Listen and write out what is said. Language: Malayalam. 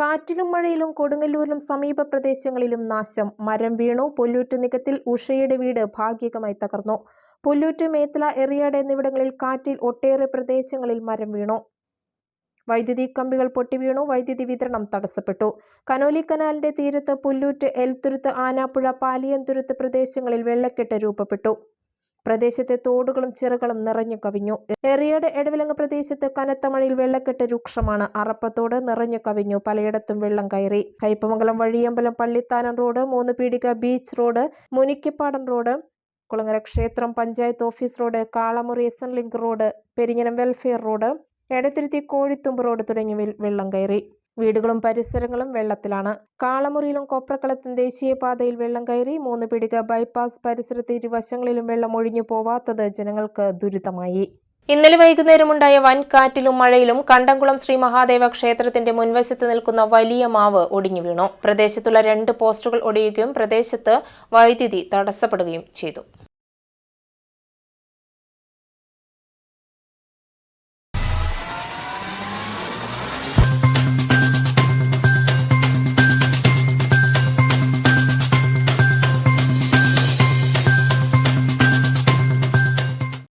കാറ്റിലും മഴയിലും കൊടുങ്ങല്ലൂരിലും സമീപ പ്രദേശങ്ങളിലും നാശം. മരം വീണു. പുല്ലൂറ്റ് നികത്തിൽ ഉഷയുടെ വീട് ഭാഗികമായി തകർന്നു. പുല്ലൂറ്റ് മേത്തല എറിയാട് എന്നിവിടങ്ങളിൽ കാറ്റിൽ ഒട്ടേറെ പ്രദേശങ്ങളിൽ മരം വീണു. വൈദ്യുതി കമ്പികൾ പൊട്ടിവീണു വൈദ്യുതി വിതരണം തടസ്സപ്പെട്ടു. കനോലി കനാലിന്റെ തീരത്ത് പുല്ലൂറ്റ് എൽത്തുരുത്ത് ആനാപ്പുഴ പാലിയൻതുരുത്ത് പ്രദേശങ്ങളിൽ വെള്ളക്കെട്ട് രൂപപ്പെട്ടു. പ്രദേശത്തെ തോടുകളും ചിറകളും നിറഞ്ഞു കവിഞ്ഞു. എറിയയുടെ എടവിലങ്ങ് പ്രദേശത്ത് കനത്ത മഴയിൽ വെള്ളക്കെട്ട് രൂക്ഷമാണ്. അറപ്പത്തോട് നിറഞ്ഞു കവിഞ്ഞു. പലയിടത്തും വെള്ളം കയറി. Kaipamangalam Vazhiyambalam Pallithanam road Moonnupeedika beach road Munikkapadam road Kulangara ക്ഷേത്രം panchayat office road Kalamuri S N link road Peringanam welfare road Edathiruthi Kozhithumbu road തുടങ്ങിയവയിൽ വെള്ളം കയറി. വീടുകളും പരിസരങ്ങളും വെള്ളത്തിലാണ്. കാളമുറിയിലും കൊപ്രക്കളത്തും ദേശീയപാതയിൽ വെള്ളം കയറി മൂന്ന് പിടിക ബൈപ്പാസ് പരിസരത്ത് ഇരുവശങ്ങളിലും വെള്ളം ഒഴിഞ്ഞു പോവാത്തത് ജനങ്ങൾക്ക് ദുരിതമായി. ഇന്നലെ വൈകുന്നേരമുണ്ടായ വൻ കാറ്റിലും മഴയിലും കണ്ടംകുളം ശ്രീ മഹാദേവ ക്ഷേത്രത്തിന്റെ മുൻവശത്ത് നിൽക്കുന്ന വലിയ മാവ് ഒടിഞ്ഞു വീണു. പ്രദേശത്തുള്ള രണ്ട് പോസ്റ്റുകൾ ഒടിയുകയും പ്രദേശത്ത് വൈദ്യുതി തടസ്സപ്പെടുകയും ചെയ്തു.